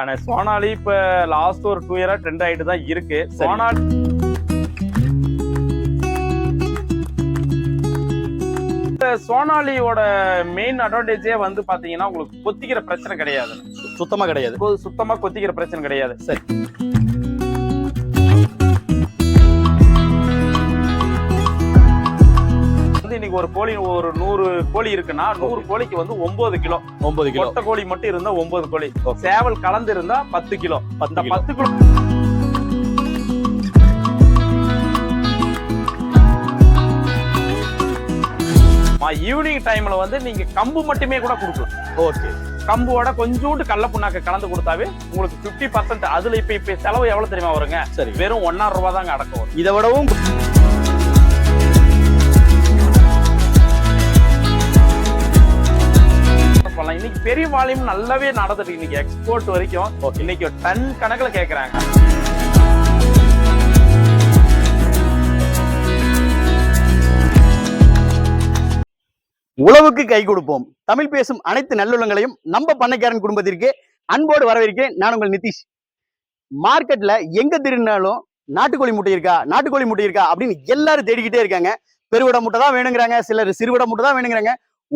ஆனா சோனாலி இப்ப லாஸ்ட் ஒரு டூ இயரா ட்ரெண்ட் ஆயிட்டு தான் இருக்கு. சோனாலி சோனாலியோட மெயின் அட்வான்டேஜே வந்து பாத்தீங்கன்னா உங்களுக்கு கொத்திக்கிற பிரச்சனை கிடையாது. சுத்தமா கிடையாது. சுத்தமா கொத்திக்கிற பிரச்சனை கிடையாது. சரி. இன்னைக்கு ஒரு கோழி ஒரு நூறு கோழி இருக்குன்னா நூறு கோழிக்கு வந்து ஒன்பது கிலோ. ஒன்பது கிலோ. மொட்டை கோழி மட்டும் இருந்தா ஒன்பது கோழி. சேவல் கலந்து இருந்தா பத்து கிலோ. பத்து பத்து கிலோ. ஈவினிங் டைம்ல வந்து நீங்க கம்பு மட்டுமே கூட கொடுக்கலாம். ஓகே கம்போட கொஞ்சோண்டு கடல புண்ணாக்கு கலந்து கொடுத்தாவே உங்களுக்கு 50% பர்சன்ட் அதுல இப்ப இப்ப செலவு எவ்வளவு தெரியுமா வருங்க? சரி. வெறும் ஒன்னாயிரம் ரூபாய் தாங்க அடக்கம் இதை விடவும் இன்னைக்கு பெரிய வால்யூம் நல்லாவே நடந்துட்டு இன்னைக்கு எக்ஸ்போர்ட் வரைக்கும். இன்னைக்கு டன் கணக்குல கேக்குறாங்க. உழவுக்கு கை கொடுப்போம். தமிழ் பேசும் அனைத்து நல்லுள்ளங்களையும் நம்ம பண்ணைக்காரன் குடும்பத்திற்கு அன்போடு வரவேற்கிறேன். நான் உங்கள் நிதிஷ். மார்க்கெட்ல எங்க திரும்பினாலும் நாட்டுக்கோழி முட்டை இருக்கா நாட்டுக்கோழி முட்டை இருக்கா அப்படின்னு எல்லாரும் தேடிக்கிட்டே இருக்காங்க. பெருவிட முட்டை தான் வேணுங்கிறாங்க. சிலர் சிறுவிட முட்டை தான் வேணுங்கிறாங்க.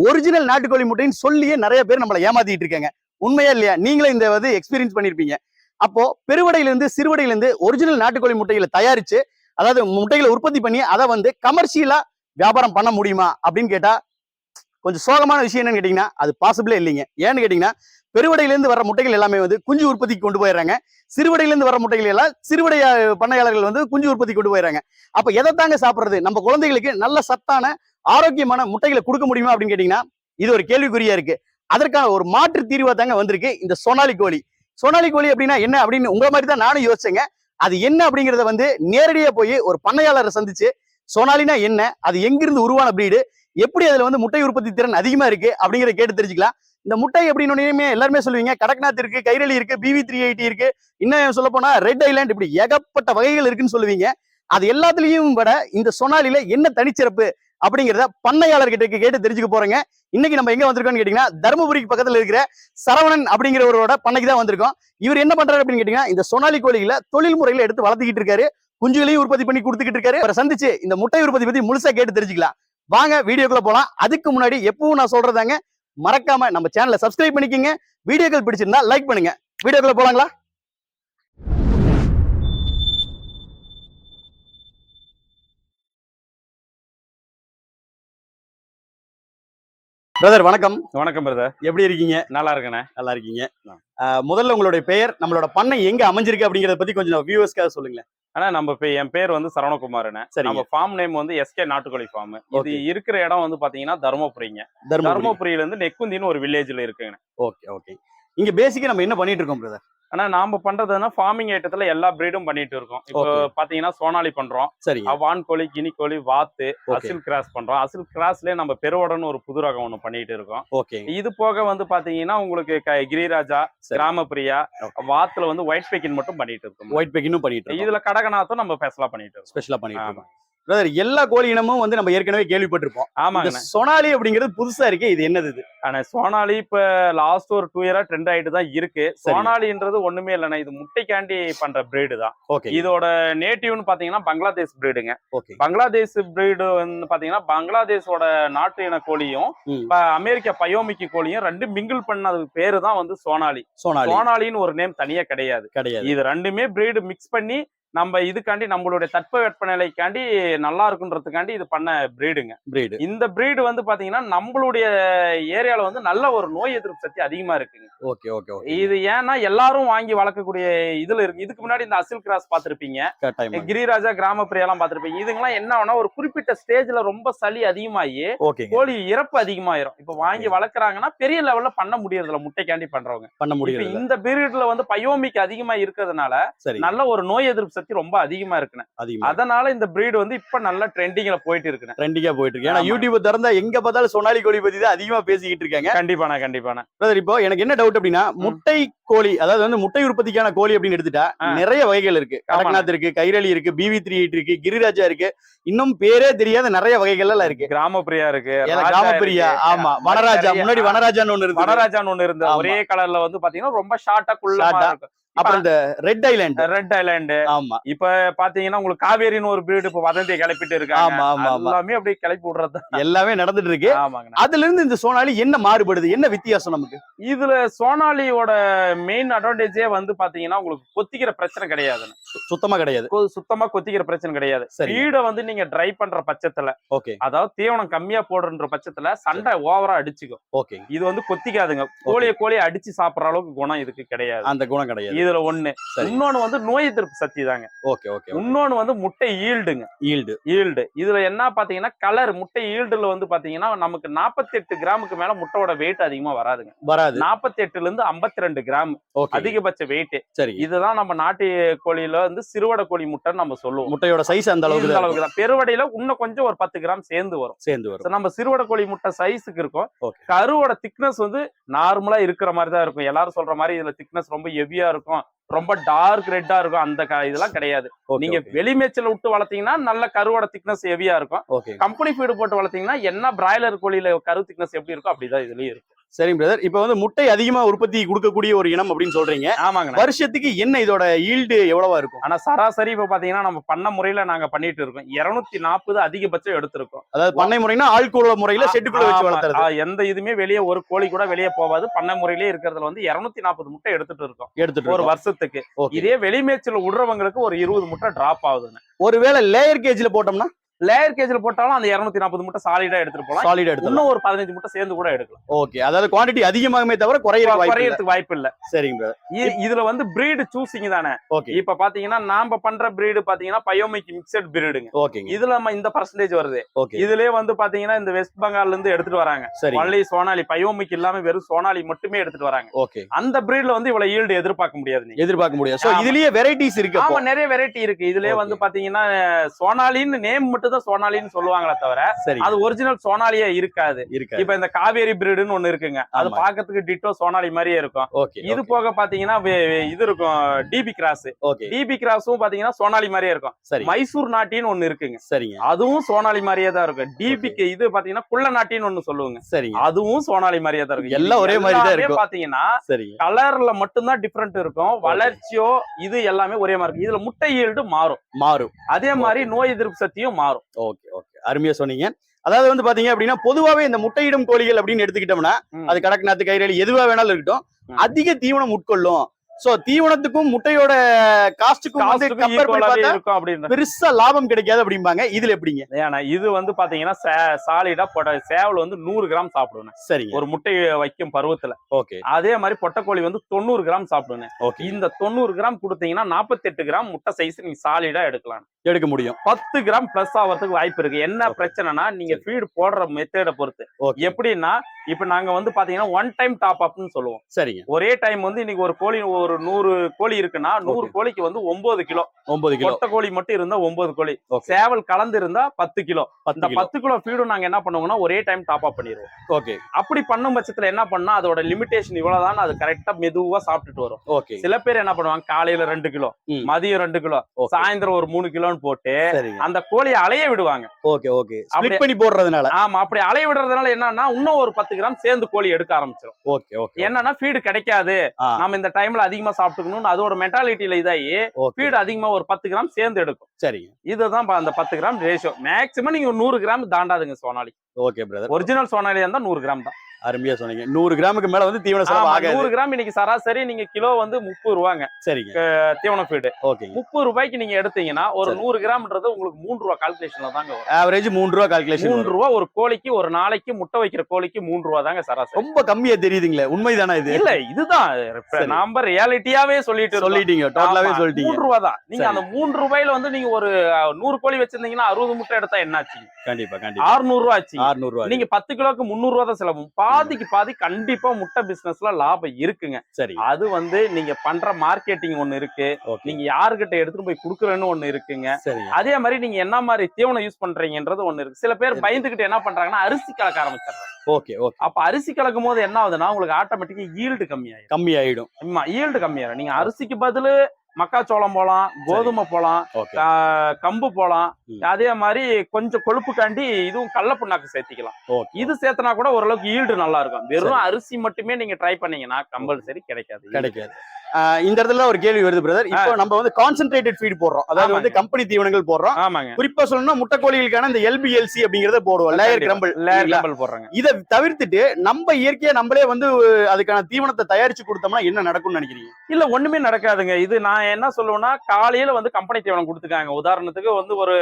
ஒரிஜினல் நாட்டுக்கோழி முட்டைன்னு சொல்லியே நிறைய பேர் நம்மளை ஏமாத்திட்டு இருக்காங்க. உண்மையா இல்லையா? நீங்களே இந்த வந்து எக்ஸ்பீரியன்ஸ் பண்ணிருப்பீங்க. அப்போ பெருவடையிலிருந்து சிறுவடையிலிருந்து ஒரிஜினல் நாட்டுக்கோழி முட்டைகளை தயாரிச்சு அதாவது முட்டைகளை உற்பத்தி பண்ணி அதை வந்து கமர்ஷியலா வியாபாரம் பண்ண முடியுமா அப்படின்னு கேட்டா கொஞ்சம் சோகமான விஷயம் என்னன்னு கேட்டீங்கன்னா அது பாசிபிளே இல்லைங்க. ஏன்னு கேட்டீங்கன்னா பெருவடையிலேருந்து வர முட்டைகள் எல்லாமே வந்து குஞ்சு உற்பத்திக்கு கொண்டு போயிடுறாங்க. சிறுவடையிலேருந்து வர முட்டைகள் எல்லாம் சிறுவடை பண்ணையாளர்கள் வந்து குஞ்சு உற்பத்தி கொண்டு போயிடுறாங்க. அப்ப எதை தாங்க சாப்பிடுறது? நம்ம குழந்தைகளுக்கு நல்ல சத்தான ஆரோக்கியமான முட்டைகளை கொடுக்க முடியுமா அப்படின்னு கேட்டீங்கன்னா இது ஒரு கேள்விக்குறியா இருக்கு. அதற்கான ஒரு மாற்று தீர்வா தாங்க வந்திருக்கு இந்த சோனாலி கோழி. சோனாலி கோழி அப்படின்னா என்ன அப்படின்னு உங்களை மாதிரி தான் நானும் யோசிச்சேங்க. அது என்ன அப்படிங்கறத வந்து நேரடியா போய் ஒரு பண்ணையாளரை சந்திச்சு சோனாலினா என்ன அது எங்கிருந்து உருவான பிரீடு எப்படி அதுல வந்து முட்டை உற்பத்தி திறன் அதிகமா இருக்கு அப்படிங்கிறத கேட்டு தெரிஞ்சுக்கலாம். இந்த முட்டை அப்படின்னு எல்லாருமே சொல்லுவீங்க கடக்நாத் இருக்கு கைரளி இருக்கு பிவி த்ரீ எயிட்டி இருக்கு இன்னும் சொல்ல போனா ரெட் ஐலாண்ட் இப்படி ஏகப்பட்ட வகைகள் இருக்குன்னு சொல்லுவீங்க. அது எல்லாத்துலயும் விட இந்த சொனாலில என்ன தனிச்சிறப்பு அப்படிங்கிறத பண்ணையாளர்கிட்ட கேட்டு தெரிஞ்சுக்க போறேங்க. இன்னைக்கு நம்ம எங்க வந்திருக்கோம்னு கேட்டீங்கன்னா தருமபுரிக்கு பக்கத்துல இருக்கிற சரவணன் அப்படிங்கிறவரோட பண்ணைக்கு தான் வந்திருக்கோம். இவர் என்ன பண்றாரு அப்படின்னு கேட்டீங்கன்னா இந்த சொனாலி கோழிகளை தொழில் முறையில எடுத்து வளர்த்துக்கிட்டு இருக்காரு. குஞ்சுகளையும் உற்பத்தி பண்ணி கொடுத்துக்கிட்டு இருக்காரு. அவரை சந்திச்சு இந்த முட்டை உற்பத்தி பத்தி முழுசா கேட்டு தெரிஞ்சுக்கலாம். வாங்க வீடியோக்குள்ள போலாம். அதுக்கு முன்னாடி எப்பவும் நான் சொல்றதாங்க மறக்காம நம்ம சேனலை சப்ஸ்கிரைப் பண்ணிக்கங்க. வீடியோக்கள் பிடிச்சிருந்தா லைக் பண்ணுங்க. வீடியோக்குள்ள போலாங்களா? பிரதர் வணக்கம். வணக்கம் பிரதர் எப்படி இருக்கீங்க? நல்லா இருக்கண்ணே. நல்லா இருக்கீங்க. முதல்ல உங்களுடைய பெயர் நம்மளோட பண்ணை எங்க அமைஞ்சிருக்கு அப்படிங்கறத பத்தி கொஞ்சம் வியூவர்ஸ்க்காக சொல்லுங்களேன். ஆனா நம்ம இப்ப என் பேர் வந்து சரவணகுமார்னு சரிங்க. நம்ம ஃபார்ம் நேம் வந்து எஸ்கே நாட்டுக்கோழி ஃபார்ம் இது. இருக்கிற இடம் வந்து பாத்தீங்கன்னா தருமபுரிங்க. தர்மபுரி. தருமபுரியில இருந்து நெக்குந்தின்னு ஒரு வில்லேஜ்ல இருக்குங்க ஓகே ஓகே இங்க பேசிக்கா நம்ம என்ன பண்ணிட்டு இருக்கோம் பிரதர் ஆனா நாம பண்றதுன்னா ஃபார்மிங் ஐட்டத்துல எல்லா பிரீடும் பண்ணிட்டு இருக்கோம். இப்போ. பாத்தீங்கன்னா சோனாலி பண்றோம். சரிங்க. வான் கோழி கினி கோழி வாத்து. அசில் கிராஸ் பண்றோம். அசில் கிராஸ்லயே நம்ம பெருவடன்னு ஒரு புது ரகம் ஒண்ணு பண்ணிட்டு இருக்கோம். ஓகே இது போக வந்து பாத்தீங்கன்னா உங்களுக்கு கிரிராஜா சரி. கிராமப்பிரியா. வாத்துல வந்து ஒயிட் பெக்கின் மட்டும் பண்ணிட்டு இருக்கோம். ஒயிட் பேக்கிங்கும் பண்ணிட்டு இருக்கோம். இதுல கடகநாத்தும் நம்ம ஸ்பெஷலா பண்ணிட்டு இருக்கோம். ஸ்பெஷலா பண்ணிட்டு. இருக்கோம். எல்லா கோழி இனமும் வந்து நம்ம ஏற்கனவே கேள்விப்பட்டிருப்போம். ஆமாங்க சொனாலி அப்படிங்கிறது புதுசா இருக்கு இது என்னது இது? ஆனா சோனாலி இப்ப லாஸ்ட் ஒரு டூ இயரா ட்ரெண்ட் ஆயிட்டு தான் இருக்கு. சோனாலின்றது ஒண்ணுமே இல்லைண்ணா இது முட்டைக்காண்டி பண்ற பிரீடு தான். ஓகே இதோட நேட்டிவ்னு பாத்தீங்கன்னா பங்களாதேஷ் பிரீடுங்க பங்களாதேஷ் பிரீடு வந்து பாத்தீங்கன்னா பங்களாதேஷோட நாட்டு இன கோழியும் அமெரிக்கா பயோமிக்கி கோழியும் ரெண்டு மிங்கிள் பண்ணது பேரு தான் வந்து சோனாலி. சோனாலின்னு ஒரு நேம் தனியா கிடையாது. கிடையாது. இது ரெண்டுமே பிரீடு மிக்ஸ் பண்ணி நம்ம இதுக்காண்டி நம்மளுடைய தட்ப வெப்பநிலைக்காண்டி நல்லா இருக்குன்றதுக்காண்டி இது பண்ண பிரீடுங்க பிரீடு இந்த பிரீடு வந்து பாத்தீங்கன்னா நம்மளுடைய ஏரியால வந்து நல்ல ஒரு நோய் எதிர்ப்பு சக்தி அதிகமா இருக்குங்க. ஓகே ஓகே இது ஏன்னா எல்லாரும் வாங்கி வளர்க்கக்கூடிய இதுல இருக்கு. இதுக்கு முன்னாடி இந்த அசில் கிராஸ் பார்த்திருப்பீங்க கட்டாயமா. கிரிராஜா கிராமப்பிரியெல்லாம் பார்த்திருப்பீங்க இதுங்கெல்லாம் என்ன ஆகும்னா ஒரு குறிப்பிட்ட ஸ்டேஜ்ல ரொம்ப சளி அதிகமாகி ஓகேங்க. கோழி இறப்பு அதிகமாயிரும். இப்ப வாங்கி வளர்க்குறாங்கன்னா பெரிய லெவல்ல பண்ண முடியறதுல முட்டைக்காண்டி பண்றவங்க. பண்ண முடியல இந்த பீரியட்ல வந்து பயோமிக் அதிகமா இருக்கிறதுனால நல்ல ஒரு நோய் எதிர்ப்பு சக்தி ரொம்ப அதிகமா இருக்குண்ணே அதிகமா அதனால இந்த பிரீடு வந்து இப்ப நல்ல ட்ரெண்டிங்ல போயிட்டு இருக்குண்ணே ட்ரெண்டிங்கா போயிட்டு இருக்கு. ஏன்னா. யூடியூப் திறந்தா எங்க பார்த்தாலும் சோனாலி கோழி பத்தி தான் அதிகமா பேசிக்கிட்டு இருக்காங்க. கண்டிப்பாண்ணா கண்டிப்பாண்ணா. பிரதர் இப்போ எனக்கு என்ன டவுட் அப்படின்னா முட்டை கோழி அதாவது வந்து முட்டை உற்பத்திக்கான கோழி அப்படின்னு எடுத்துட்டா. நிறைய வகைகள் இருக்கு. கடக்நாத் இருக்கு கைரளி இருக்கு பிவி த்ரீ எயிட் இருக்கு கிரிராஜா இருக்கு. இன்னும் பேரே தெரியாத நிறைய வகைகள் எல்லாம் இருக்கு. கிராமப்பிரியா இருக்கு கிராமப்பிரியா இருக்கு. ஆமா. வனராஜா முன்னாடி வனராஜான்னு ஒண்ணு இருக்கு வனராஜான்னு ஒண்ணு இருந்தது. ஆமா. ஒரே கலர்ல வந்து பாத்தீங்கன்னா ரொம்ப ஷார்ட்டா ஆ. இருக்கும். அப்புறம் இந்த ரெட் ஐலாண்ட் ரெட் ஐலாண்டு ஆமா. இப்ப பாத்தீங்கன்னா உங்களுக்கு காவேரின்னு ஒரு பிரீடு இப்ப வதந்தியை கிளப்பிட்டு இருக்காங்க. ஆமா ஆமா எல்லாமே அப்படியே கிளப்பி விடுறது. எல்லாமே நடந்துட்டு இருக்கு. ஆமாங்கண்ணா. அதுல இருந்து இந்த சோனாலி என்ன மாறுபடுது? என்ன வித்தியாசம் நமக்கு? இதுல சோனாலியோட மெயின் அட்வான்டேஜே வந்து பாத்தீங்கன்னா உங்களுக்கு கொத்திக்கிற பிரச்சனை கிடையாதுண்ணா. சு- சுத்தமா கிடையாது. சுத்தமா கொத்திக்கிற பிரச்சனை கிடையாது. வீடை வந்து நீங்க ட்ரை பண்ற பட்சத்துல ஓகே. அதாவது தீவனம் கம்மியா போடுன்ற பட்சத்துல சண்டை ஓவரா அடிச்சுக்கும். ஓகே. இது வந்து கொத்திக்காதுங்க. கோழிய கோழிய அடிச்சு சாப்பிடுற அளவுக்கு குணம் இதுக்கு கிடையாது. அந்த குணம் கிடையாது. இதுல ஒண்ணு. இன்னொன்னு வந்து நோய் எதிர்ப்பு சக்தி தாங்க. ஓகே ஓகே இன்னொன்னு வந்து முட்டை ஈல்டுங்க. ஈல்டு. ஈல்டு. இதுல என்ன பாத்தீங்கன்னா கலர் முட்டை ஈல்டுல வந்து பாத்தீங்கன்னா நமக்கு 48 கிராமுக்கு மேல முட்டையோட வெயிட் அதிகமா வராதுங்க. வராது. 48 ல இருந்து 52 கிராம் ஓகே. அதிகபட்ச வெயிட் சரி. இதுதான் நம்ம நாட்டு கோழியில வந்து சிறுவடை கோழி முட்டைன்னு நம்ம சொல்லுவோம். முட்டையோட சைஸ் அந்த அளவுக்கு அளவுக்கு தான். பெருவடையில இன்னும் கொஞ்சம் ஒரு பத்து கிராம் சேர்ந்து வரும். சேர்ந்து வரும். நம்ம சிறுவடை கோழி முட்டை சைஸுக்கு இருக்கும். கருவோட திக்னஸ் வந்து நார்மலா இருக்கிற மாதிரி தான் இருக்கும். எல்லாரும் சொல்ற மாதிரி இதுல திக்னஸ் ரொம்ப ஹெவியா இருக்கும். ரொம்ப டார்க் ரெட்டா இருக்கும். அந்த இதெல்லாம் கிடையாது. நீங்க வெளிமேச்சல விட்டு வளர்த்தீங்கன்னா நல்ல கருவோட திக்னஸ் ஹெவியா இருக்கும். கம்பெனி ஃபீடு போட்டு வளர்த்தீங்கன்னா என்ன பிராய்லர் கோழியில கரு திக்னஸ் எப்படி இருக்கோ அப்படிதான் இதுலயும் இருக்கும் சரிங்க பிரதர் இப்போ வந்து முட்டை அதிகமா உற்பத்தி கொடுக்கக்கூடிய ஒரு இனம் அப்படின்னு சொல்றீங்க. ஆமாங்கண்ணா வருஷத்துக்கு என்ன இதோட ஈல்டு எவ்வளவா இருக்கும்? ஆனா சராசரி இப்ப பாத்தீங்கன்னா நம்ம பண்ண முறையில நாங்க பண்ணிட்டு இருக்கோம். இருநூத்தி நாற்பது அதிகபட்சம் எடுத்திருக்கோம். அதாவது பண்ணை முறைனா ஆள்கூட முறையில செட்டுக்குள்ள வச்சு. வளர்த்துறது. எந்த இதுமே வெளியே ஒரு கோழி கூட வெளியே போகாது பண்ணை முறையிலே இருக்கிறதுல வந்து இருநூத்தி நாற்பது முட்டை எடுத்துட்டு இருக்கோம். எடுத்துட்டு ஒரு. வருஷத்துக்கு. இதே வெளிமேச்சல் விடுறவங்களுக்கு ஒரு இருபது முட்டை டிராப் ஆகுதுன்னு ஒருவேளை லேயர் கேஜ்ல போட்டோம்னா? லேயர் கேஜ்ல போட்டாலும் அந்த இருநூத்தி நாற்பது முட்டை சாலிடா எடுத்துட்டு போலாம் சாலிட் எடுத்துடலாம். இன்னும் ஒரு பதினஞ்சு முட்டை சேர்ந்து கூட எடுக்கலாம். ஓகே அதாவது குவாண்டிட்டி அதிகமாகுமே தவிர இல்ல. குறையறதுக்கு வாய்ப்பு இல்ல. சரிங்க இதுல வந்து பிரீடு சூசிங் தானே. ஓகே இப்ப பாத்தீங்கன்னா நாம பண்ற பிரீடு பாத்தீங்கன்னா பயோமிக் மிக்சட் பிரீடுங்க ஓகேங்க இதுல நம்ம இந்த பர்சன்டேஜ் வருது. ஓகே இதுலயே வந்து பாத்தீங்கன்னா இந்த வெஸ்ட் பெங்கால்ல இருந்து எடுத்துட்டு வராங்க. சரி ஒன்லி சோனாலி பயோமிக் இல்லாம வெறும் சோனாலி மட்டுமே எடுத்துட்டு வராங்க. ஓகே அந்த பிரீட்ல வந்து இவ்வளவு ஈல்டு எதிர்பார்க்க முடியாது எதிர்பார்க்க முடியாது. இதுலயே வெரைட்டிஸ் இருக்கு ஆமா. நிறைய வெரைட்டி இருக்கு. இதுலயே. வந்து பாத்தீங்கன்னா சோனாலின்னு நேம் மட்டும் தான் சோனாலின்னு சொல்லுவாங்களே தவிர சரி அது ஒரிஜினல் சோனாலியே இருக்காது. இருக்கு இப்ப இந்த காவேரி பிரீடுன்னு ஒண்ணு இருக்குங்க. அது. பாக்கிறதுக்கு டிட்டோ சோனாலி மாதிரியே இருக்கும். இது போக பாத்தீங்கன்னா இது இருக்கும் டிபி கிராஸ் டிபி கிராஸும் பாத்தீங்கன்னா சோனாலி மாதிரியே இருக்கும். சரி. மைசூர் நாட்டின்னு ஒண்ணு இருக்குங்க. சரிங்க. அதுவும் சோனாலி மாதிரியே தான் இருக்கும். டிபிக்கு இது பாத்தீங்கன்னா குள்ள நாட்டின்னு ஒண்ணு சொல்லுவாங்க. சரிங்க. அதுவும் சோனாலி மாதிரியே தான் இருக்கும். எல்லாம் ஒரே மாதிரி தான் இருக்கும். பாத்தீங்கன்னா கலர்ல மட்டும்தான் டிஃபரெண்ட் இருக்கும். வளர்ச்சியோ இது எல்லாமே ஒரே மாதிரி இருக்கும். இதுல முட்டை ஈல்டு மாறும். மாறும். அதே மாதிரி நோய் எதிர்ப்பு சக்தியும் மாறும். ஓகே ஓகே அருமையா சொன்னீங்க அதாவது வந்து பாத்தீங்க அப்படின்னா பொதுவாவே இந்த முட்டையிடும் கோழிகள் அப்படின்னு எடுத்துக்கிட்டோம்னா. அது கடக்நாத்து கைரளி எதுவா வேணாலும் இருக்கட்டும். அதிக தீவனம் உட்கொள்ளும் சோ தீவனத்துக்கும் முட்டையோட காஸ்ட்டுக்கும் பெருசா லாபம் கிடைக்காது அப்படிம்பாங்க. இதுல எப்படிங்க? ஏன்னா இது வந்து பாத்தீங்கன்னா சாலிடா பொட்ட சேவல் வந்து நூறு கிராம் சாப்பிடுவேன் சரிங்க. ஒரு முட்டை வைக்கும் பருவத்துல. ஓகே. அதே மாதிரி பொட்டைக்கோழி வந்து தொண்ணூறு கிராம் சாப்பிடுவேன் ஓகே. இந்த தொண்ணூறு கிராம் கொடுத்தீங்கன்னா 48 கிராம் முட்டை சைஸ் நீங்க சாலிடா எடுக்கலாம். எடுக்க முடியும். பத்து கிராம் பிளஸ் ஆகிறதுக்கு வாய்ப்பு இருக்கு. என்ன. பிரச்சனைனா நீங்க ஃபீட் போடுற மெத்தேட பொறுத்து. எப்படின்னா இப்ப நாங்க வந்து பாத்தீங்கன்னா ஒன் டைம் டாப் அப்னு சொல்லுவோம். சரிங்க. ஒரே டைம் வந்து இன்னைக்கு ஒரு கோழி ஒரு நூறு கோழி இருக்குன்னா நூறு. கோழிக்கு வந்து ஒன்பது கிலோ. ஒன்பது கிலோ. கொட்டை கோழி மட்டும் இருந்தா ஒன்பது கோழி. சேவல் கலந்து இருந்தா பத்து கிலோ. கிலோ. பத்து கிலோ ஃபீடும் நாங்க என்ன பண்ணுவோம்னா ஒரே டைம் டாப் அப் பண்ணிடுவோம். ஓகே அப்படி பண்ணும் பட்சத்துல என்ன பண்ணா அதோட லிமிடேஷன் இவ்வளவுதான் அது கரெக்டா மெதுவா சாப்பிட்டுட்டு வரும். ஓகே சில பேர் என்ன பண்ணுவாங்க காலையில ரெண்டு கிலோ. மதியம் ரெண்டு கிலோ சாயந்தரம் ஒரு மூணு கிலோன்னு போட்டு அந்த கோழியை அலைய விடுவாங்க. ஓகே ஓகே ஸ்ப்ளிட் பண்ணி போடுறதுனால. ஆமா அப்படி அலைய விடுறதுனால என்னன்னா இன்னும் ஒரு பத்து கிராம் சேர்ந்து கோழி எடுக்க ஆரம்பிச்சிடும் ஓகே ஓகே என்னன்னா ஃபீடு கிடைக்காது. நம்ம இந்த டைம்ல அதிகமா சாப்பிட்டுக்கணும்னு அதோட மென்டாலிட்டியில இதாகி ஃபீடு அதிகமா ஒரு பத்து கிராம் சேர்ந்து எடுக்கும். சரிங்க. இதுதான் அந்த பத்து கிராம் ரேஷியோ மேக்ஸிமம் நீங்க நூறு கிராம் தாண்டாதுங்க சோனாலி. ஓகே பிரதர் ஒரிஜினல் சோனாலியா இருந்தா நூறு கிராம் தான். அருமையா சொன்னீங்க. நூறு கிராமுக்கு மேல வந்து தீவன செலவு ஆகாது. நூறு கிராம் இன்னைக்கு சராசரி நீங்க கிலோ வந்து முப்பது ரூபாங்க. சரிங்க. தீவன ஃபீடு ஓகேங்க. முப்பது ரூபாய்க்கு நீங்க எடுத்தீங்கன்னா ஒரு சரி. நூறு கிராம்ன்றது உங்களுக்கு மூணு ரூபா கால்குலேஷன்ல தாங்க ஆவரேஜ் மூணு ரூபா கால்குலேஷன் மூணு ரூபா ஒரு கோழிக்கு ஒரு நாளைக்கு முட்டை வைக்கிற கோழிக்கு மூணு ரூபா தாங்க சராசரி. ரொம்ப கம்மியா தெரியுதுங்களே. உண்மைதானா இது? இல்ல இதுதான். சரி. நாம ரியாலிட்டியாவே சொல்லிட்டு. சொல்லிட்டீங்க. டோட்டலாவே சொல்லிட்டீங்க மூணு ரூபா தான் நீங்க சரி. அந்த மூணு ரூபாயில வந்து நீங்க ஒரு நூறு கோழி வச்சிருந்தீங்கன்னா அறுபது முட்டை எடுத்தா என்ன ஆச்சு கண்டிப்பா கண்டிப்பா. ஆறுநூறு ரூபா ஆச்சு. ஆறுநூறு ரூபா நீங்க பத்து கிலோக்கு முந்நூறு ரூபா தான் செலவு பாதிக்கு பாதி கண்டிப்பா முட்டை பிசினஸ்ல லாபம் இருக்குங்க. சரி. அது வந்து நீங்க பண்ற மார்க்கெட்டிங் ஒண்ணு இருக்கு. நீங்க யாருகிட்ட எடுத்துட்டு போய் குடுக்குறேன்னு ஒண்ணு இருக்குங்க. அதே மாதிரி நீங்க என்ன மாதிரி தீவனம் யூஸ் பண்றீங்கன்றது ஒண்ணு இருக்கு. சில பேர். பயந்துகிட்டு என்ன பண்றாங்கன்னா அரிசி கலக்க ஆரம்பிச்சிடுறாங்க. Okay okay. அப்ப அரிசி கலக்கும் போது என்ன ஆகுதுன்னா உங்களுக்கு ஆட்டோமேட்டிக்கா ஈல்டு கம்மியாயிடும் கம்மி ஆயிடும் ஆமா ஈல்டு கம்மியாயிடும் நீங்க அரிசிக்கு பதிலு மக்காச்சோளம் போலாம் கோதுமை போலாம் கம்பு போலாம். அதே மாதிரி கொஞ்சம் கொழுப்புக்காண்டி இதுவும் கடல புண்ணாக்கு சேர்த்திக்கலாம் இது சேர்த்தனா கூட ஓரளவுக்கு ஈல்டு நல்லா இருக்கும். வெறும். அரிசி மட்டுமே நீங்க ட்ரை பண்ணீங்கன்னா கம்பல்சரி கிடைக்காது. கிடைக்காது. இந்த இடத்துல ஒரு கேள்வி வருது பிரதர் இப்போ நம்ம வந்து கான்சென்ட்ரேட்டட் ஃபீட் போடுறோம். அதாவது வந்து. கம்பெனி தீவனங்கள் போடுறோம். ஆமாங்க. குறிப்பா சொல்லணும்னா முட்டைக்கோழிகளுக்கான இந்த எல்பிஎல்சி அப்படிங்கறத போடுவோம். லேயர் கிரம்பிள் லேயர் கம்பல் போடுறாங்க. இதை தவிர்த்துட்டு நம்ம இயற்கையா நம்மளே வந்து அதுக்கான தீவனத்தை தயாரிச்சு கொடுத்தோம்னா என்ன நடக்கும்னு நினைக்கிறீங்க? இல்ல ஒண்ணுமே நடக்காதுங்க. இது நான் என்ன சொல்லுவேன்னா காலையில வந்து கம்பெனி தீவனம் கொடுத்துக்காங்க. உதாரணத்துக்கு வந்து ஒரு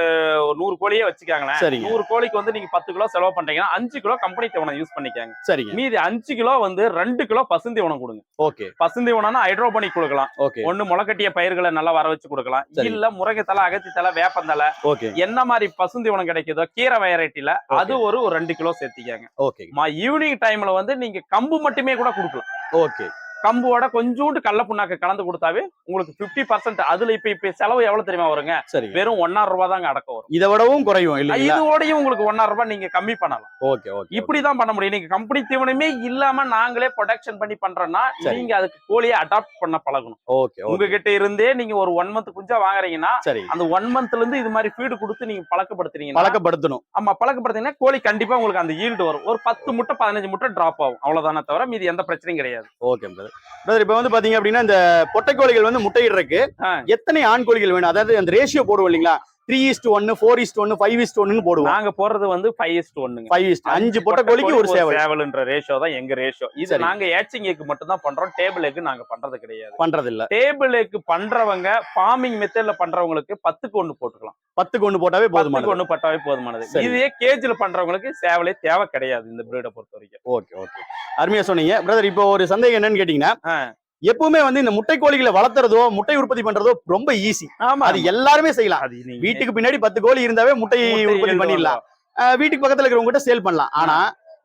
நூறு கோழியே வச்சுக்காங்களேன். சரிங்க. நூறு கோழிக்கு வந்து நீங்க பத்து கிலோ செலவு பண்றீங்கன்னா அஞ்சு கிலோ கம்பெனி தீவனம் யூஸ் பண்ணிக்காங்க. சரிங்க. மீதி அஞ்சு கிலோ வந்து ரெண்டு கிலோ பசுந்தீவனம் கொடுங்க. ஓகே. பசுந்தீவனம்னா ஹைட்ரோபோனிக் கொடுக்கலாம். ஒண்ணு முளைக்கட்டிய பயிர்களை நல்லா வர வச்சு கொடுக்கலாம். இல்ல முருங்கைத்தலை அகத்தித்தலை வேப்பந்தலை ஓகே. என்ன மாதிரி பசுந்தீவனம் கிடைக்குதோ கீரை வெரைட்டில அது ஒரு ஒரு ரெண்டு கிலோ சேர்த்திக்காங்க. ஓகே. ஈவினிங் டைம்ல வந்து நீங்க கம்பு மட்டுமே கூட கொடுக்கலாம். ஓகே. கம்போட கொஞ்சோண்டு கடல புண்ணாக்கு கலந்து கொடுத்தாவே உங்களுக்கு 50% பர்சன்ட் அதுல இப்ப இப்ப செலவு எவ்வளவு தெரியுமா வருங்க? சரிங்க. வெறும் ஒன்னாயிரம் ரூபாய் தாங்க அடக்கம் வரும். இதை விடவும் குறையும் இல்லைங்களா? இதோடயும் உங்களுக்கு ஒன்னாயிரம் ரூபாய் நீங்க கம்மி பண்ணலாம். ஓகே ஓகே இப்படிதான் பண்ண முடியும். நீங்க கம்பெனி தீவனமே இல்லாம நாங்களே ப்ரொடக்ஷன் பண்ணி பண்றோம்னா சரி. நீங்க அதுக்கு கோழியை அடாப்ட் பண்ண பழகணும். ஓகே உங்ககிட்ட இருந்தே நீங்க ஒரு ஒன் மந்த் குஞ்சா வாங்குறீங்கன்னா சரி. அந்த ஒன் மந்த்ல இருந்து இது மாதிரி ஃபீடு கொடுத்து நீங்க பழக்கப்படுத்துறீங்கன்னா பழக்கப்படுத்தணும். ஆமா பழக்கப்படுத்தீங்கன்னா கோழி கண்டிப்பா உங்களுக்கு அந்த ஈல்டு வரும். ஒரு பத்து முட்டை பதினஞ்சு முட்டை டிராப் ஆகும். அவ்வளவுதானே தவிர மீதி எந்த பிரச்சனையும் கிடையாது. ஓகே பிரதர் பிரதர் இப்போ வந்து பாத்தீங்க அப்படின்னா இந்த பொட்டைக்கோழிகள் வந்து முட்டையிடுறதுக்கு. எத்தனை ஆண் கோழிகள் வேணும்? அதாவது அந்த ரேஷியோ போடுவோம் இல்லைங்களா? த்ரீ இஸ்ட் ஒன்னு ஃபோர் இஸ்ட் ஒன்னு ஃபைவ் இஸ்ட் ஒன்னு போடுவோம். நாங்க போடுறது வந்து ஃபைவ் இஸ்ட் ஒண்ணுங்க ஃபைவ் இஸ்ட் அஞ்சு பொட்டைக்கோழிக்கு ஒரு சேவல். சேவல்ன்ற ரேஷியோ தான் எங்க ரேஷியோ இது. நாங்க ஏச்சிங் எக்கு மட்டும் தான் பண்றோம் டேபிள் எக்கு நாங்க பண்றது கிடையாது. பண்றது இல்ல டேபிள் எக்கு பண்றவங்க ஃபார்மிங் மெத்தட்ல பண்றவங்களுக்கு பத்துக்கு ஒண்ணு போட்டுக்கலாம். பத்துக்கு ஒண்ணு போட்டாவே போதுமானது. ஒண்ணு பட்டாவே போதுமானது. இதே கேஜ்ல பண்றவங்களுக்கு சேவலே தேவை கிடையாது இந்த பிரீடை பொறுத்த வரைக்கும் ஓகே ஓகே. அருமையா சொன்னீங்க. பிரதர் இப்போ ஒரு சந்தேகம் என்னன்னு கேட்டீங்கன்னா. எப்பவுமே வந்து இந்த முட்டை கோழிகளை வளர்த்துறதோ முட்டை உற்பத்தி பண்றதோ ரொம்ப ஈஸி ஆமா அது எல்லாருமே செய்யலாம். வீட்டுக்கு பின்னாடி பத்து கோழி இருந்தாவே முட்டை உற்பத்தி பண்ணிடலாம். வீட்டுக்கு பக்கத்துல இருக்கிறவங்க கிட்ட சேல் பண்ணலாம். ஆனா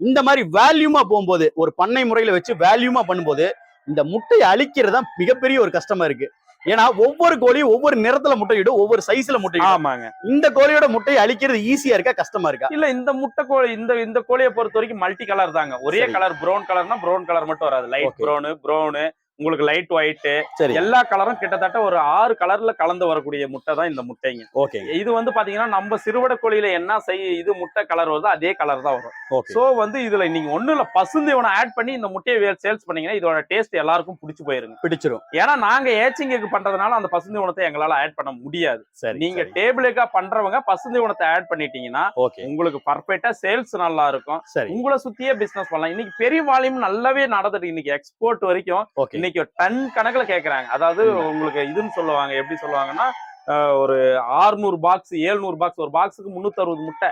இந்த மாதிரி வேல்யூமா போகும்போது ஒரு பண்ணை முறையில வச்சு வேல்யூமா பண்ணும்போது இந்த முட்டையை அழிக்கிறது தான் மிகப்பெரிய ஒரு கஷ்டமா இருக்கு. ஏன்னா ஒவ்வொரு கோழியும் ஒவ்வொரு நிறத்துல முட்டையிடும் ஒவ்வொரு சைஸ்ல முட்டையிடும் ஆமாங்க. இந்த கோழியோட முட்டையை அழிக்கிறது ஈஸியா இருக்கா கஷ்டமா இருக்கா? இல்ல இந்த முட்டை கோழி இந்த இந்த கோழியை பொறுத்த வரைக்கும் மல்டி கலர் தாங்க. ஒரே. கலர் ப்ரௌன் கலர்னா ப்ரௌன் கலர் மட்டும் வராது. லைட். ப்ரௌனு ப்ரௌனு உங்களுக்கு லைட் ஒயிட் சரி எல்லா கலரும் கிட்டத்தட்ட ஒரு ஆறு கலர்ல கலந்து வரக்கூடிய முட்டை தான் இந்த முட்டைங்க. ஓகே இது வந்து பாத்தீங்கன்னா நம்ம சிறுவடை கோழியில என்ன செய் இது முட்டை கலர் வருதோ அதே கலர் தான் வரும். சோ வந்து இதுல நீங்க ஒண்ணு இல்ல பசுந்தீவனம் ஆட் பண்ணி இந்த முட்டையை சேல்ஸ் பண்ணீங்கன்னா இதோட டேஸ்ட் எல்லாருக்கும் பிடிச்சு போயிருங்க. பிடிச்சிரும். ஏன்னா நாங்க ஏச்சிங்க்கு பண்றதுனால அந்த பசுந்தீவனத்தை எங்களால ஆட் பண்ண முடியாது. சரி நீங்க டேபிளுக்கா பண்றவங்க பசுந்தீவனத்தை ஆட் பண்ணிட்டீங்கன்னா ஓகே உங்களுக்கு பர்ஃபெக்டா சேல்ஸ் நல்லா இருக்கும். சரி. உங்களை சுத்தியே பிசினஸ் பண்ணலாம். இன்னைக்கு பெரிய வால்யூம் நல்லாவே நடந்துட்டு இன்னைக்கு எக்ஸ்போர்ட் வரைக்கும் ஓகே இன்னைக்கு டன் கணக்குல கேக்குறாங்க அதாவது. உங்களுக்கு இதுன்னு சொல்லுவாங்க எப்படி சொல்லுவாங்கன்னா ஒரு 600 பாக்ஸ் 700 பாக்ஸ் ஒரு பாக்ஸுக்கு முன்னூத்தி அறுபது முட்டை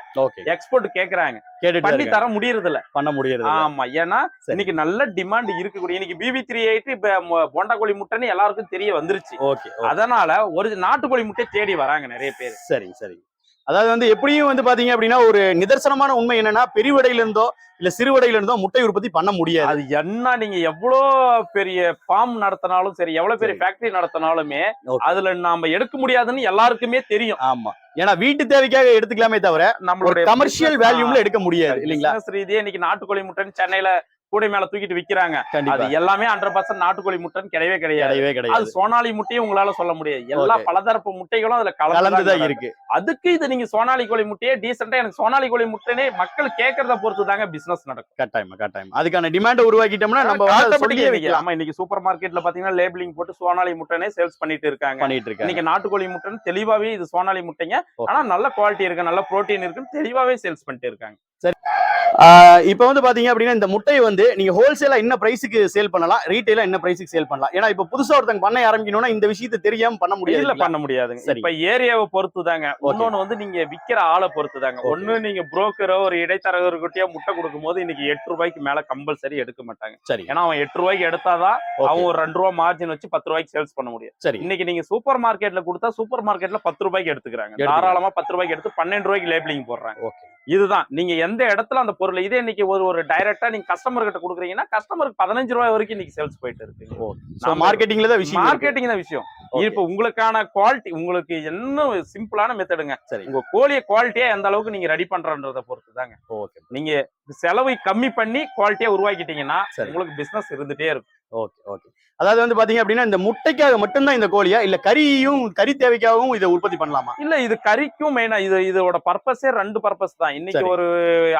எக்ஸ்போர்ட் கேக்குறாங்க பண்ணி. தர முடியறது இல்ல பண்ண முடியறது. ஆமா ஏன்னா சரி. இன்னைக்கு நல்ல டிமாண்ட் இருக்கக்கூடிய இன்னைக்கு பிவி த்ரீ எயிட் இப்ப போண்டா கோழி முட்டைன்னு எல்லாருக்கும் தெரிய வந்துருச்சு. அதனால ஒரு நாட்டுக்கோழி முட்டை தேடி வராங்க நிறைய பேர் சரிங்க சரிங்க அதாவது வந்து எப்படியும் வந்து பாத்தீங்க அப்படின்னா ஒரு நிதர்சனமான உண்மை என்னன்னா பெருவடையில இருந்தோ இல்ல சிறுவடையில இருந்தோ முட்டை உற்பத்தி பண்ண முடியாது அது என்ன நீங்க எவ்வளோ பெரிய ஃபார்ம் நடத்தினாலும் சரி எவ்வளவு பெரிய. ஃபேக்டரி நடத்தினாலுமே. அதுல நாம எடுக்க முடியாதுன்னு எல்லாருக்குமே தெரியும் ஆமா ஏன்னா வீட்டு தேவைக்காக எடுத்துக்கலாமே தவிர ஒரு நம்மளுடைய கமர்ஷியல் வேல்யூம்ல எடுக்க முடியாது இல்லைங்களா ரீதியா இன்னைக்கு நாட்டுக்கோழி முட்டைன்னு சென்னையில கூடை மேல தூக்கிட்டு விக்கிறாங்க. அது எல்லாமே ஹண்ட்ரட் பர்சன்ட் நாட்டுக்கோழி முட்டைன்னு கிடையவே கிடையாது. கிடையவே அது கிடையாது சோனாலி முட்டையும் உங்களால சொல்ல முடியாது. எல்லா. பலதரப்பு முட்டைகளும் அதுல கலந்துதான் இருக்கு. அதுக்கு இது நீங்க சோனாலி கோழி முட்டையே டீசெண்டா எனக்கு சோனாலி கோழி முட்டைனே மக்கள் கேட்கறத பொறுத்து தாங்க பிசினஸ் நடக்கும். கட்டாயமா கட்டாயமா. அதுக்கான டிமாண்ட் உருவாக்கிட்டோம்னா நம்ம சொல்லியே இன்னைக்கு, வைக்கலாம். ஆமா இன்னைக்கு சூப்பர் மார்க்கெட்ல பாத்தீங்கன்னா லேபிளிங் போட்டு சோனாலி முட்டைனே சேல்ஸ் பண்ணிட்டு இருக்காங்க. பண்ணிட்டு இருக்காங்க. இன்னைக்கு நாட்டுக்கோழி முட்டைன்னு தெளிவாவே இது சோனாலி முட்டைங்க. ஆனா நல்ல குவாலிட்டி இருக்கு நல்ல புரோட்டீன் இருக்குன்னு தெளிவாவே சேல்ஸ் பண்ணிட்டு இருக்காங்க. ஆஹ் இப்ப வந்து பாத்தீங்க அப்படின்னா இந்த முட்டையை வந்து நீங்க ஹோல்சேலா என்ன பிரைஸுக்கு சேல் பண்ணலாம் ரீட்டைலா என்ன பிரைஸுக்கு சேல் பண்ணலாம்? ஏன்னா இப்ப புதுசா ஒருத்தங்க பண்ண ஆரம்பிக்கணும்னா இந்த விஷயத்தை தெரியாம பண்ண முடியாது இல்ல? பண்ண முடியாதுங்க. இப்ப ஏரியாவை பொறுத்து தாங்க இன்னொன்னு வந்து நீங்க விக்கிற ஆளை பொறுத்து தாங்க. ஒண்ணு நீங்க புரோக்கரோ ஒரு இடைத்தரகர்கிட்டயோ முட்டை கொடுக்கும் போது இன்னைக்கு எட்டு ரூபாய்க்கு மேல கம்பல்சரி எடுக்க மாட்டாங்க. சரி. ஏன்னா அவன் எட்டு ரூபாய்க்கு எடுத்தாதான். அவன் ஒரு ரெண்டு ரூபா மார்ஜின் வச்சு பத்து ரூபாய்க்கு சேல்ஸ் பண்ண முடியும். சரி. இன்னைக்கு நீங்க சூப்பர் மார்க்கெட்ல கொடுத்தா சூப்பர் மார்க்கெட்ல பத்து ரூபாய்க்கு எடுத்துக்கிறாங்க. எடுத்துக்கிறாங்க. தாராளமா பத்து ரூபாய்க்கு எடுத்து பன்னெண்டு ரூபாய்க்கு லேபிளிங் போடுறாங்க. ஓகே. இதுதான். நீங்க எந்த இடத்துல அந்த பொருள் இதே இன்னைக்கு ஒரு ஒரு டைரக்டா நீங்க கஸ்டமர் கிட்ட கொடுக்குறீங்கன்னா கஸ்டமருக்கு பதினஞ்சு ரூபாய் வரைக்கும் இன்னைக்கு சேல்ஸ் போயிட்டு இருக்கு. மார்க்கெட்டிங்ல தான் விஷயம். மார்க்கெட்டிங் தான் விஷயம். இப்ப உங்களுக்கான குவாலிட்டி உங்களுக்கு இன்னும் சிம்பிளான மெத்தடுங்க சரி. உங்க கோழியை குவாலிட்டியா எந்த அளவுக்கு நீங்க ரெடி பண்றன்றத பொறுத்து தாங்க ஓகே நீங்க செலவை கம்மி பண்ணி குவாலிட்டியா உருவாக்கிட்டீங்கன்னா. உங்களுக்கு பிசினஸ் இருந்துட்டே இருக்கும். ஓகே ஓகே அதாவது வந்து பாத்தீங்க அப்படின்னா இந்த முட்டைக்காக மட்டும்தான் இந்த கோழியா இல்ல கறியும் கறி தேவைக்காகவும் இதை உற்பத்தி பண்ணலாமா? இல்ல இது கறிக்கும் மெயினா இது இதோட பர்பஸே ரெண்டு பர்பஸ் தான். இன்னைக்கு. ஒரு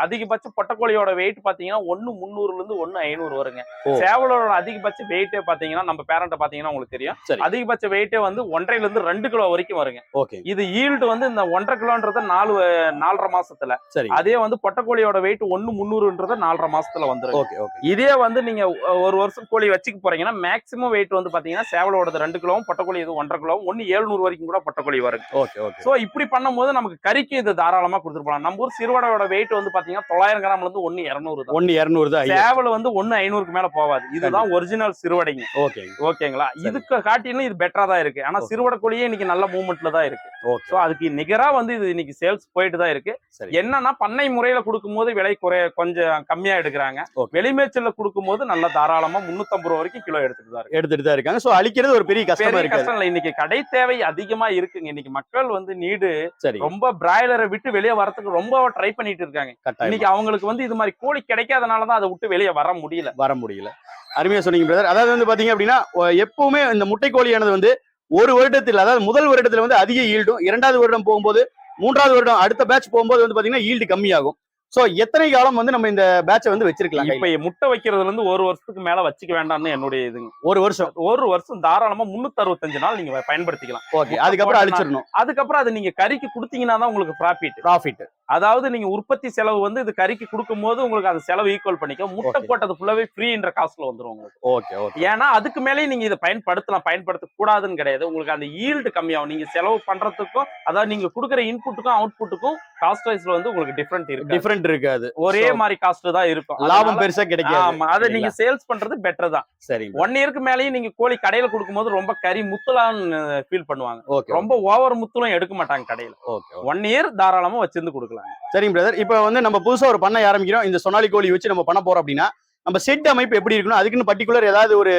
அதிகபட்ச பொட்டக்கோழியோட வெயிட் பாத்தீங்கன்னா ஒண்ணு முந்நூறுல இருந்து ஒண்ணு ஐநூறு வருங்க. சேவலோட அதிகபட்ச வெயிட்டே பாத்தீங்கன்னா நம்ம பேரண்ட பாத்தீங்கன்னா உங்களுக்கு தெரியும். அதிகபட்ச வெயிட்டே வந்து ஒன்றரைல இருந்து ரெண்டு கிலோ வரைக்கும் வருங்க. ஓகே. இது ஈல்டு வந்து இந்த ஒன்றரை கிலோன்றது நாலு நாலரை மாசத்துல. அதே வந்து பொட்டக்கோழியோட வெயிட் ஒண்ணு முந்நூறுன்றது நாலரை மாசத்துல ஓகே இதே வந்து நீங்க ஒரு வருஷம் கோழி வச்சுக்க போறீங்கன்னா மேக்ஸிமம் வெயிட் வந்து பாத்தீங்கன்னா சேவலோடது ரெண்டு கிலோவும் பொட்டக்கோழி இது ஒன்றரை கிலோவும் ஒன்னு ஏழுநூறு வரைக்கும் கூட பொட்டக்கோழி வரும். ஓகே ஓகே சோ இப்படி பண்ணும்போது நமக்கு கறிக்கு இது தாராளமா கொடுத்துட்டு போலாம். நம்ம ஊர் சிறுவடையோட வெயிட் வந்து பாத்தீங்கன்னா தொள்ளாயிரம் கிராம்ல இருந்து ஒன்னு இருநூறு தான். ஒன்னு இருநூறு தான் சேவல் வந்து ஒன்னு ஐநூறுக்கு மேல போகாது. இதுதான் ஒரிஜினல் சிறுவடைங்க. ஓகே ஓகேங்களா. இதுக்கு காட்டிலும் இது பெட்டரா தான் இருக்கு. ஆனா. சிறுவடை கோழியே இன்னைக்கு நல்ல மூவ்மெண்ட்ல தான் இருக்கு. சோ அதுக்கு நிகரா வந்து இது இன்னைக்கு சேல்ஸ் போயிட்டு தான் இருக்கு. என்னன்னா பண்ணை முறையில கொடுக்கும்போது விலை குறைய கொஞ்சம் கம்மியா எடுக்கிறாங்க. வெளிமேச்சல்ல கொடுக்கும்போது நல்ல தாராளமா முன்னூத்தம்பது ரூபா வரைக்கும் கிலோ எடுத்துட்டு தான் இருக்கு. எடுத்துட்டு தான் இருக்காங்க. சோ அழிக்கிறது ஒரு பெரிய கஷ்டமா இல்ல இன்னைக்கு கடை தேவை அதிகமா இருக்குங்க. இன்னைக்கு மக்கள் வந்து நீடு சரி. ரொம்ப பிராய்லரை விட்டு வெளியே வரதுக்கு ரொம்ப ட்ரை பண்ணிட்டு இருக்காங்க. இன்னைக்கு அவங்களுக்கு வந்து இது மாதிரி கோழி கிடைக்காதனாலதான் அதை விட்டு வெளியே வர முடியல. வர முடியல. அருமையா சொன்னீங்க பிரதர் அதாவது வந்து பாத்தீங்க அப்படின்னா எப்பவுமே இந்த முட்டை கோழியானது வந்து ஒரு வருடத்தில் அதாவது முதல் வருடத்துல வந்து அதிக ஈல்டும் இரண்டாவது வருடம் போகும்போது மூன்றாவது வருடம் அடுத்த பேட்ச் போகும்போது வந்து பாத்தீங்கன்னா ஈல்டு கம்மியாகும். சோ எத்தனை காலம் வந்து நம்ம இந்த பேட்சை வந்து வச்சிருக்கலாம் இப்ப முட்டை வைக்கிறதுல இருந்து ஒரு வருஷத்துக்கு மேல வச்சுக்க வேண்டாம்னு என்னுடைய இதுங்க. ஒரு வருஷம். ஒரு வருஷம் தாராளமா முன்னூத்தி அறுபத்தஞ்சு நாள் நீங்க பயன்படுத்திக்கலாம். ஓகே அதுக்கப்புறம் அழிச்சிடணும். அதுக்கப்புறம் அது நீங்க கறிக்கு கொடுத்தீங்கன்னா தான் உங்களுக்கு ப்ராஃபிட் ப்ராஃபிட் அதாவது நீங்க உற்பத்தி செலவு வந்து இது கறிக்கு கொடுக்கும் போது உங்களுக்கு அது செலவு ஈக்குவல் பண்ணிக்க முட்டை. போட்டது ஃபுல்லாவே ஃப்ரீன்ற காசுல வந்துரும் உங்களுக்கு. ஓகே ஓகே ஏன்னா அதுக்கு மேலேயும் நீங்க இதை பயன்படுத்தலாம். பயன்படுத்த கூடாதுன்னு கிடையாது. உங்களுக்கு அந்த ஈல்டு கம்மியாகும். நீங்க செலவு பண்றதுக்கும் அதாவது நீங்க கொடுக்குற இன்புட்டுக்கும் அவுட்புட்டுக்கும் காஸ்ட் வைஸ்ல வந்து உங்களுக்கு டிஃபரெண்ட் இருக்கு டிஃபரெண்ட் இருக்காது. ஒரே மாதிரி காஸ்ட் தான் இருக்கும். லாபம் பெருசா கிடைக்காது. ஆமா அதை நீங்க சேல்ஸ் பண்றது பெட்டர் தான். சரிங்க ஒன் இயருக்கு மேலேயும் நீங்க கோழி கடையில கொடுக்கும்போது ரொம்ப கறி முத்தலான்னு ஃபீல் பண்ணுவாங்க. ஓகே ரொம்ப ஓவர் முத்தலும் எடுக்க மாட்டாங்க கடையில. ஓகே ஒன் இயர் தாராளமா வச்சிருந்து கொடுக்கலாம். சரிங்க பிரதர் இப்போ வந்து நம்ம புதுசா ஒரு பண்ணை ஆரம்பிக்கிறோம். இந்த சொனாலி கோழி வச்சு நம்ம பண்ண போறோம் அப்படின்னா நம்ம செட் அமைப்பு எப்படி இருக்கணும் அதுக்குன்னு பர்டிகுலர் ஏதாவது ஒரு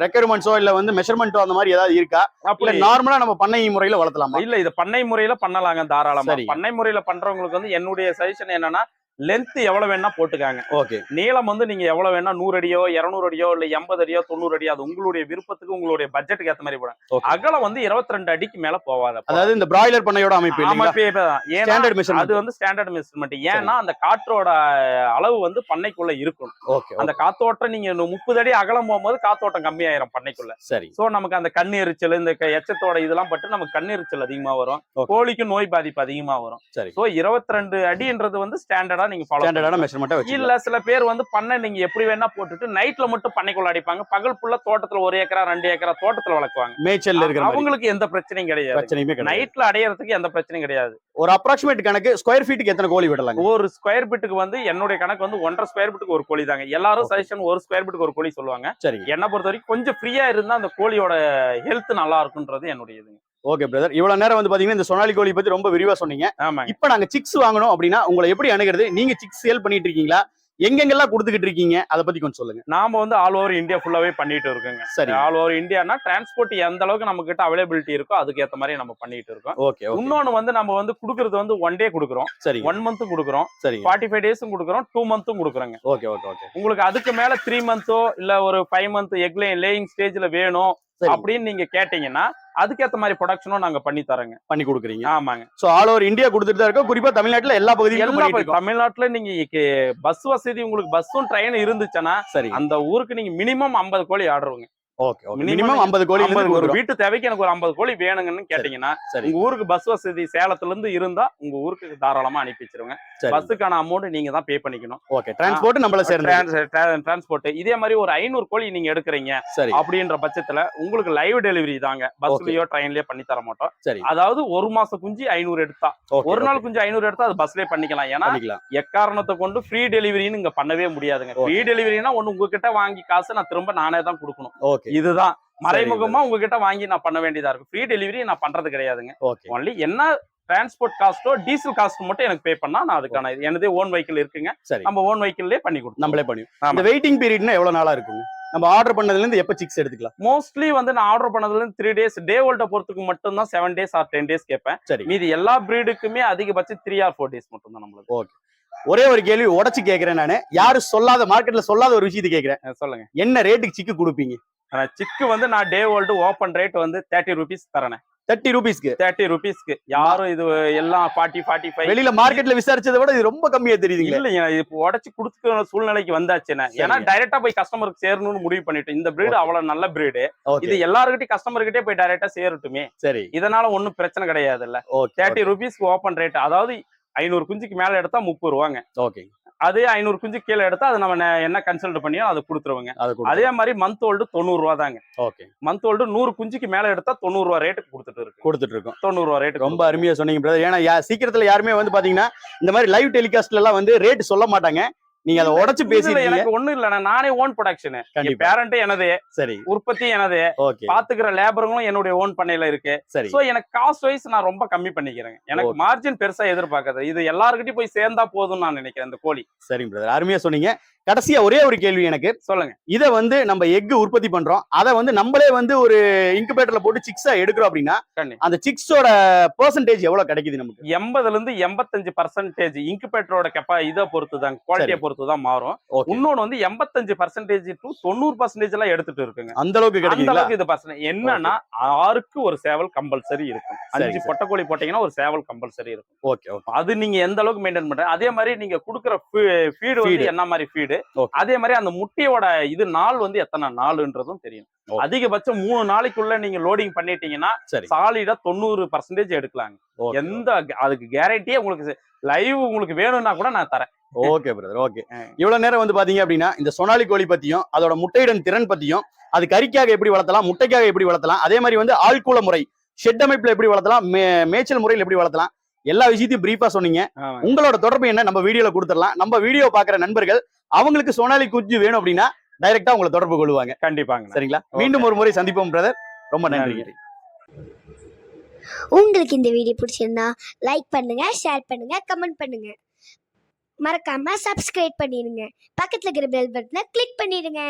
ரெக்குயர்மெண்ட்ஸோ இல்ல வந்து மெஷர்மெண்ட்டோ அந்த மாதிரி ஏதாவது இருக்கா? அப்படி நார்மலா நம்ம பண்ணை முறையில வளர்த்தலாமா? இல்ல இது பண்ணை முறையில பண்ணலாங்க தாராளமா. பண்ணை முறையில பண்றவங்களுக்கு வந்து என்னுடைய சஜஷன் என்னன்னா லென்த் எவ்வளவு வேணா போட்டுக்காங்க. ஓகே நீளம் வந்து நீங்க எவ்வளவு வேணா நூறு அடியோ இருநூறு அடியோ இல்ல எண்பது அடியோ தொண்ணூறு அடியோ அது உங்களுடைய விருப்பத்துக்கு உங்களுடைய பட்ஜெட்டுக்கு ஏத்த மாதிரி போடுங்க. ஓகே அகலம் வந்து 22 ரெண்டு அடிக்கு மேல போவாது அதாவது இந்த பிராய்லர் பண்ணையோட அமைப்பு அமைப்பே தான். அது வந்து ஸ்டாண்டர்ட் மெஷர்மெண்ட் ஏன்னா அந்த காற்றோட அளவு வந்து பண்ணைக்குள்ள இருக்கும் ஓகே அந்த காத்தோட்டம் நீங்க முப்பது அடி அகலம் போகும்போது காத்தோட்டம் கம்மியாயிரும் பண்ணைக்குள்ள. சரி. சோ நமக்கு அந்த கண் எரிச்சல் இந்த எச்சத்தோட இதெல்லாம் பட்டு நமக்கு கண் எரிச்சல் அதிகமா வரும். Okay. கோழிக்கு நோய் பாதிப்பு அதிகமா வரும். சரி. சோ 22 ரெண்டு அடின்றது வந்து ஸ்டாண்டர்டா நீங்க ஃபாலோ ஸ்டாண்டர்டான மெஷர்மெண்ட்டா வச்சு இல்ல சில பேர் வந்து பண்ணை நீங்க எப்படி வேணா போட்டுட்டு நைட்ல மட்டும் பண்ணைக்குள்ள அடிப்பாங்க. பகல் ஃபுல்லா தோட்டத்துல ஒரு ஏக்கரா ரெண்டு ஏக்கரா தோட்டத்துல வளர்க்குவாங்க. மேய்ச்சல்ல இருக்கிற அவங்களுக்கு எந்த பிரச்சனையும் கிடையாது. பிரச்சனையுமே நைட்ல அடையறதுக்கு எந்த பிரச்சனையும் கிடையாது. ஒரு அப்ராக்சிமேட் கணக்கு ஸ்கொயர் ஃபீட்டுக்கு எத்தனை கோழி விடலாங்க? ஒரு ஸ்கொயர் ஃபீட்டுக்கு வந்து என்னுடைய கணக்கு வந்து ஒன்றரை ஸ்கொயர் ஃபீட்டுக்கு ஒரு கோழி தாங்க எல்லாரும். சஜஷன் ஒரு ஸ்கொயர் ஃபீட்டுக்கு ஒரு கோழி சொல்லுவாங்க. சரிங்க. என்னை பொறுத்த வரைக்கும் கொஞ்சம் ஃப்ரீயா இருந்தா அந்த கோழியோட ஹெல்த் நல்லா இருக்குன்றது என்னுடைய இதுங்க ஓகே பிரதர் இவ்வளவு நேரம் வந்து பாத்தீங்கன்னா இந்த சொனாலி கோழி பத்தி ரொம்ப விரிவா சொன்னீங்க. ஆமாங்க. இப்போ நாங்க சிக்ஸ் வாங்கணும் அப்படின்னா உங்களை எப்படி அணுகிறது? நீங்க சிக்ஸ் சேல் பண்ணிட்டு இருக்கீங்களா? எங்கெங்கெல்லாம் கொடுத்துக்கிட்டு இருக்கீங்க? அதை பத்தி கொஞ்சம் சொல்லுங்க. நாம வந்து ஆல் ஓவர் இந்தியா ஃபுல்லாவே பண்ணிட்டு இருக்கோங்க. சரி. ஆல் ஓவர் இந்தியானா டிரான்ஸ்போர்ட் எந்த அளவுக்கு நம்ம கிட்ட அவைலபிலிட்டி இருக்கோ அதுக்கு ஏத்த மாதிரி நம்ம பண்ணிட்டு இருக்கோம். ஓகே இன்னொன்னு வந்து நம்ம வந்து குடுக்கறது வந்து ஒன் டே குடுக்குறோம். சரி ஒன் மந்த் குடுக்குறோம். சரிங்க. ஃபார்ட்டி ஃபைவ் டேஸும் குடுக்குறோம். டூ மந்த்தும் குடுக்குறோங்க. ஓகே ஓகே ஓகே உங்களுக்கு அதுக்கு மேல த்ரீ மந்த்தோ இல்ல ஒரு ஃபைவ் மந்த் எக் லேயிங் ஸ்டேஜ்ல வேணும் சரி. அப்படின்னு நீங்க கேட்டீங்கன்னா அதுக்கேத்த மாதிரி ப்ரொடக்ஷனும் நாங்க பண்ணி தரோங்க பண்ணி கொடுக்குறீங்க. ஆமாங்க. சோ ஆல் ஓவர் இந்தியா கொடுத்துட்டு தான் இருக்கோம். குறிப்பா தமிழ்நாட்டுல எல்லா பகுதியிலும் எல்லா தமிழ்நாட்டுல நீங்க பஸ் வசதி உங்களுக்கு பஸ்ஸும் ட்ரெயின் இருந்துச்சுன்னா சரி. அந்த ஊருக்கு நீங்க மினிமம் 50 கோழி ஆடுறவங்க ஓகே மினிமம் 50 கோழி 50 ஒரு வீட்டு தேவைக்கு எனக்கு ஒரு 50 கோழி வேணுங்கன்னு கேட்டீங்கன்னா உங்க ஊருக்கு பஸ் வசதி சேலத்துல இருந்து இருந்தா உங்க ஊருக்கு தாராளமா அனுப்பி வச்சிருங்க. சரி. பஸ்ஸுக்கான அமௌண்ட் நீங்க தான் பே பண்ணிக்கணும். ஓகே டிரான்ஸ்போர்ட் நம்மள சேர்ந்து டிரான்ஸ்போர்ட் இதே மாதிரி ஒரு ஐநூறு கோழி நீங்க எடுக்கிறீங்க அப்படின்ற பட்சத்துல உங்களுக்கு லைவ் டெலிவரி தாங்க. பஸ்லயோ ட்ரெயின்லயோ பண்ணி தர மாட்டோம். அதாவது ஒரு மாசம் குஞ்சு ஐநூறு எடுத்தா. ஒரு நாள் குஞ்சு ஐநூறு எடுத்தா அது பஸ்லயே பண்ணிக்கலாம். ஏன்னா எக்காரணத்தை கொண்டு ஃப்ரீ டெலிவரின்னு இங்க பண்ணவே முடியாதுங்க. ஃப்ரீ டெலிவரினா ஒண்ணு உங்ககிட்ட வாங்கி காசு நான் திரும்ப நானே தான் கொடுக்கணும். இதுதான். மறைமுகமா உங்ககிட்ட வாங்கி நான் பண்ண வேண்டியதா இருக்கும். ஃப்ரீ டெலிவரி நான் பண்றது கிடையாதுங்க. ஓகே ஒன்லி என்ன டிரான்ஸ்போர்ட் காஸ்ட்டோ டீசல் காஸ்ட் மட்டும் எனக்கு பே பண்ணா நான் அதுக்கான எனதே ஓன் வெஹிக்கிள் இருக்குங்க. நம்ம ஓன் வெஹிக்கிள்லயே பண்ணி கொடுத்தோம் நம்மளே பண்ணுவோம் ஆமா. இந்த வெயிட்டிங் பீரியட்னா எவ்வளவு நாளா இருக்குங்க? நம்ம ஆர்டர் பண்ணதுல இருந்து எப்ப சிக்ஸ் எடுத்துக்கலாம்? மோஸ்ட்லி வந்து நான் ஆர்டர் பண்ணதுல இருந்து த்ரீ டேஸ் டே ஓல்ட பொறுத்துக்கு மட்டும் தான் seven days or ten days கேட்பேன். சரி. மீதி எல்லா பிரீடுக்குமே அதிகபட்சம் த்ரீ ஆர் ஃபோர் டேஸ் மட்டும் தான் நம்மளுக்கு ஒரே ஒரு கேள்வி உடைச்சு கேக்குறேன் நானு. யாரு சொல்லாத மார்க்கெட்ல சொல்லாத ஒரு விஷயத்தை கேக்குறேன். சொல்லுங்க. என்ன ரேட்டுக்கு சிக்கு கொடுப்பீங்க? சிக்கு வந்து நான் டே ஓல்டு ஓப்பன் ரேட் வந்து தேர்ட்டி ருபீஸ் தரேன். தேர்ட்டி ருபீஸ்க்கு தேர்ட்டி ருபீஸ்க்கு யாரும் இது எல்லாம் ஃபார்ட்டி ஃபார்ட்டி ஃபைவ் வெளியில மார்க்கெட்ல விசாரிச்சதை விட இது ரொம்ப கம்மியா தெரியுதுங்களே. இல்லைங்க இது இப்போ உடச்சு கொடுத்துக்கிற சூழ்நிலைக்கு வந்தாச்சுன்னா ஏன்னா. டைரக்டா போய் கஸ்டமருக்கு சேரணும்னு முடிவு பண்ணிட்டு இந்த பிரீடு. அவ்வளவு நல்ல பிரீடு இது எல்லாருக்கிட்டையும் கஸ்டமர்கிட்டே போய் டைரக்டா சேரட்டுமே. சரி. இதனால ஒன்றும் பிரச்சனை கிடையாதுல்ல. ஓகே தேர்ட்டி ருபீஸ்க்கு ஓப்பன் ரேட் அதாவது ஐநூறு குஞ்சுக்கு மேல எடுத்தா முப்பது ரூபாங்க. ஓகே. அதே ஐநூறு குஞ்சு கீழே எடுத்தா அது நம்ம என்ன கன்சல்ட் பண்ணியோ அதை கொடுத்துருவாங்க. அது மாதிரி மந்த் ஓல்டு தொண்ணூறு ரூபா தாங்க. ஓகே. மந்த் ஓல்டு நூறு குஞ்சுக்கு மேல எடுத்தா தொண்ணூறு ரூபா ரேட்டுக்கு கொடுத்துட்டு இருக்கு. கொடுத்துட்டு இருக்கோம் தொண்ணூறு ரூபா ரேட்டு ரொம்ப அருமையா சொன்னீங்க பிரதர் ஏன்னா யா- சீக்கிரத்துல யாருமே வந்து பாத்தீங்கன்னா இந்த மாதிரி லைவ் டெலிகாஸ்ட்ல எல்லாம் வந்து ரேட் சொல்ல மாட்டாங்க. நீங்க அதை உடைச்சு பேசிருக்கீங்க எனக்கு ஒண்ணும் இல்ல நானே ஓன் ப்ரொடக்ஷன் பேரண்ட் எனது சரி. உற்பத்தி எனது. பாத்துக்கிற லேபருங்களும் என்னுடைய ஓன் பண்ணையில இருக்கு. சரி. சோ எனக்கு காஸ்ட் வைஸ் நான் ரொம்ப கம்மி பண்ணிக்கிறேன் எனக்கு. மார்ஜின் பெருசா எதிர்பார்க்காது. இது எல்லாருக்கிட்டையும் போய் சேர்ந்தா போதும்னு நான் நினைக்கிறேன் இந்த கோழி. சரிங்க பிரதர் அருமையா சொன்னீங்க. கடைசியா ஒரே ஒரு கேள்வி எனக்கு. சொல்லுங்க. இதை வந்து நம்ம எக் உற்பத்தி பண்றோம். அதை வந்து நம்மளே வந்து ஒரு இன்குபேட்டர்ல போட்டு சிக்ஸா எடுக்கிறோம் அப்படின்னா அந்த சிக்ஸோட பெர்சன்டேஜ் எவ்வளவு கிடைக்குது நமக்கு? எண்பதுல இருந்து எண்பத்தஞ்சு பர்சன்டேஜ் இன்குபேட்டரோட கெப்பா இதை பொறுத்து தான் குவாலிட்டியை சரி. பொறுத்து தான் மாறும். ஓகே இன்னொன்னு வந்து எண்பத்தஞ்சு பர்சன்டேஜ் டு தொண்ணூறு பர்சன்டேஜ் எல்லாம் எடுத்துட்டு இருக்குங்க. அந்த அளவுக்கு அந்த அளவுக்கு இது பர்சன்ட் என்னன்னா ஆறுக்கு ஒரு சேவல் கம்பல்சரி இருக்கும். அஞ்சு. பொட்டக்கோழி போட்டீங்கன்னா ஒரு சேவல் கம்பல்சரி இருக்கும். ஓகே ஓகே அது நீங்க எந்த அளவுக்கு மெயின்டைன் பண்ற அதே மாதிரி நீங்க குடுக்குற ஃபீடு வந்து. என்ன மாதிரி ஃபீடு. அதே மாதிரி அந்த முட்டையோட இது நாள் வந்து எத்தனை? நாளுன்றதும் தெரியும். அதிகபட்சம் மூணு நாளைக்குள்ள நீங்க லோடிங் பண்ணிட்டீங்கன்னா சாலிடா தொண்ணூறு பர்சன்டேஜ் எடுக்கலாங்க. எந்த அதுக்கு கேரண்டியே உங்களுக்கு லைவ் உங்களுக்கு வேணும்னா கூட நான் தரேன். Okay brother okay. இவ்வளவு நேரம் வந்து பாத்தீங்க அப்படின்னா இந்த சொனாலி கோழி பத்தியும் அதோட முட்டையிடும் திறன் பத்தியும் அது கறிக்காக எப்படி வளர்த்தலாம் முட்டைக்காக எப்படி வளர்த்தலாம் அதே மாதிரி வந்து ஆழ்கூல முறை ஷெட் அமைப்புல எப்படி வளர்த்தலாம் மேய்ச்சல் முறையில் எப்படி வளர்த்தலாம் எல்லா விஷயத்தையும் பிரீஃபா சொன்னீங்க. உங்களோட தொடர்பு என்ன? நம்ம வீடியோல கொடுத்துடலாம். நம்ம வீடியோ பாக்குற நண்பர்கள் அவங்களுக்கு சோனாலி குஞ்சு வேணும் அப்படின்னா டைரக்டா உங்களை தொடர்பு கொள்வாங்க. கண்டிப்பாங்க. சரிங்களா? மீண்டும் ஒரு முறை சந்திப்போம் பிரதர் ரொம்ப நன்றி. நன்றி. உங்களுக்கு இந்த வீடியோ பிடிச்சிருந்தா லைக் பண்ணுங்க ஷேர் பண்ணுங்க கமெண்ட் பண்ணுங்க. மறக்காம சப்ஸ்கிரைப் பண்ணிடுங்க பக்கத்தில் இருக்கிற பெல் பட்டனை கிளிக் பண்ணிடுங்க.